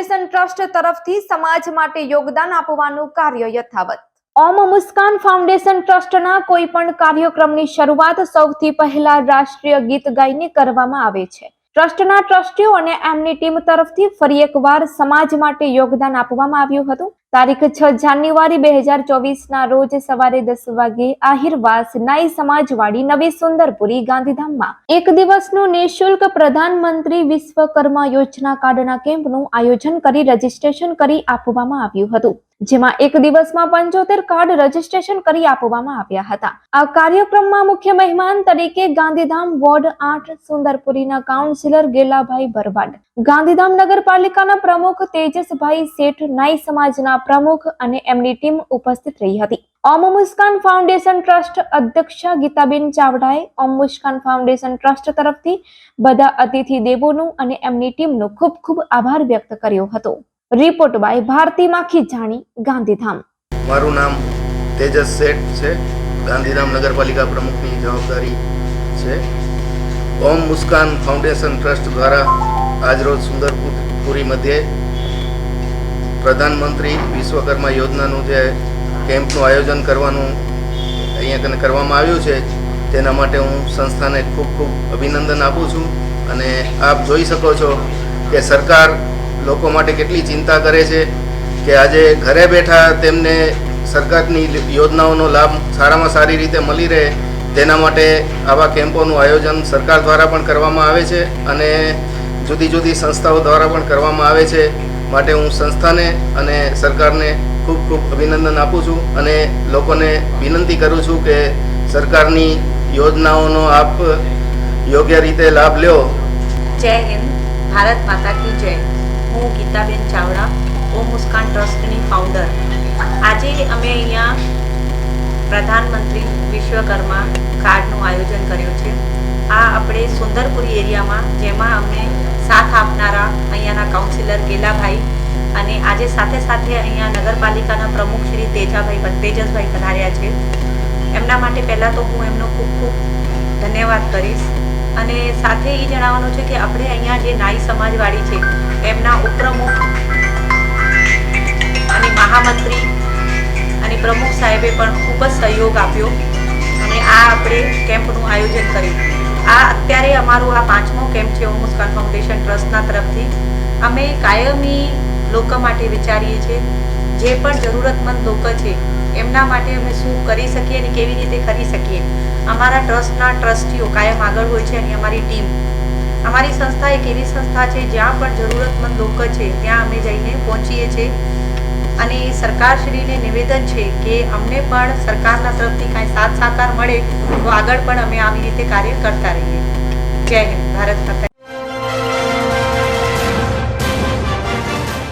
Foundation trust તરફથી સમાજ માટે યોગદાન આપવાનું કાર્ય યથાવત. ઓમ મુસ્કાન ફાઉન્ડેશન ટ્રસ્ટના કોઈ પણ કાર્યક્રમની શરૂઆત સૌથી પહેલા રાષ્ટ્રીય ગીત ગાઈને કરવામાં આવે છે. ટ્રસ્ટના ટ્રસ્ટીઓ અને એમની ટીમ તરફથી ફરી એકવાર સમાજ માટે યોગદાન આપવામાં આવ્યું હતું. તારીખ છ જાન્યુઆરી બે હજાર ચોવીસના રોજ સવારે દસ વાગે આહિરવાસ નાઈ સમાજવાડી નવી સુંદરપુરી ગાંધીધામમાં. એક દિવસનું નિઃશુલ્ક પ્રધાનમંત્રી વિશ્વકર્મા યોજના કાર્ડના કેમ્પનું આયોજન કરી રજીસ્ટ્રેશન કરી આપવામાં આવ્યું હતું. જેમાં એક દિવસમાં પંચોતેર કાર્ડ રજીસ્ટ્રેશન કરી આપવામાં આવ્યા હતા. આ કાર્યક્રમમાં મુખ્ય મહેમાન તરીકે ગાંધીધામ વોર્ડ આઠ, સુંદરપુરીના કાઉન્સિલર ગેલાભાઈ ભરવાડ, ગાંધીધામ નગરપાલિકાના પ્રમુખ તેજસભાઈ શેઠ, નાઈ સમાજના પ્રમુખ અને એમની ટીમ ઉપસ્થિત રહી હતી. ઓમ મુસ્કાન ફાઉન્ડેશન ટ્રસ્ટ અધ્યક્ષ ગીતાબેન ચાવડાએ ઓમ મુસ્કાન ફાઉન્ડેશન ટ્રસ્ટ તરફથી બધા અતિથિ દેવોનું અને એમની ટીમનો ખૂબ ખૂબ આભાર વ્યક્ત કર્યો હતો. રિપોર્ટ બાય ભારતી માખી જાણી, ગાંધીધામ. મારું નામ તેજસ શેઠ છે. ગાંધીધામ નગરપાલિકા પ્રમુખની જવાબદારી છે. ઓમ મુસ્કાન ફાઉન્ડેશન ટ્રસ્ટ દ્વારા આજરોજ સુંદરપુરી મધ્યે પ્રધાનમંત્રી વિશ્વકર્મા યોજનાનું જે કેમ્પનું આયોજન કરવાનું અહીંયા કને કરવામાં આવ્યું છે, તેના માટે હું સંસ્થાને ખૂબ ખૂબ અભિનંદન આપું છું. અને આપ જોઈ શકો છો કે સરકાર લોકો માટે કેટલી ચિંતા કરે છે કે આજે ઘરે બેઠા તેમને સરકારની યોજનાઓનો લાભ સારામાં સારી રીતે મળી રહે, તેના માટે આવા કેમ્પોનું આયોજન સરકાર દ્વારા પણ કરવામાં આવે છે અને જુદી જુદી સંસ્થાઓ દ્વારા પણ કરવામાં આવે છે. માટે હું સંસ્થાને અને સરકારને ખૂબ ખૂબ અભિનંદન આપું છું અને લોકોને વિનંતી કરું છું કે સરકારની યોજનાઓનો આપ યોગ્ય રીતે લાભ લ્યો. જય હિન્દ. ભારત માતા કી જય. હું ગીતાબેન ચાવડા ઓમ મુસ્કાન ટ્રસ્ટની ફાઉન્ડર આજે અમે અહીંયા પ્રધાનમંત્રી વિશ્વકર્મા કાર્ડનું આયોજન કર્યું છે. આ આપણે સુંદરપુરી એરિયામાં, જેમાં અમને સાથ આપનારા અહીંયાના કાઉન્સિલર ગેલાભાઈ અને આજે સાથે સાથે અહીંયા નગરપાલિકાના પ્રમુખ શ્રી તેજાભાઈ તેજસભાઈ પધાર્યા છે. એમના માટે પહેલાં તો હું એમનો ખૂબ ખૂબ ધન્યવાદ કરીશ. અને સાથે એ જણાવવાનું છે કે આપણે અહીંયા જે નાઈ સમાજવાડી છે, એમના ઉપપ્રમુખ અને મહામંત્રી અને પ્રમુખ સાહેબે પણ ખૂબ જ સહયોગ આપ્યો અને આ આપણે કેમ્પનું આયોજન કર્યું. આ અત્યારે અમારું આ પાંચમો કેમ્પ છે ઓમ મુસ્કાન ફાઉન્ડેશન ટ્રસ્ટના તરફથી. અમે કાયમી લોકો માટે વિચારીએ છીએ જે પણ જરૂરતમંદ લોકો છે, એમના માટે અમે શું કરી શકીએ અને કેવી રીતે કરી શકીએ? અમારા ટ્રસ્ટના ટ્રસ્ટીઓ કાયમ આગળ હોય છે અને અમારી ટીમ. અમારી સંસ્થા એક એવી સંસ્થા છે, જ્યાં પણ જરૂરતમંદ લોકો છે, ત્યાં અમે જઈને પહોંચીએ છીએ. અને સરકારશ્રીને નિવેદન છે કે અમને પણ સરકારના તરફથી કાંઈ સાથ સાકાર મળે, તો આગળ પણ અમે આવી રીતે કાર્ય કરતા રહીએ. જય હિન્દ, ભારત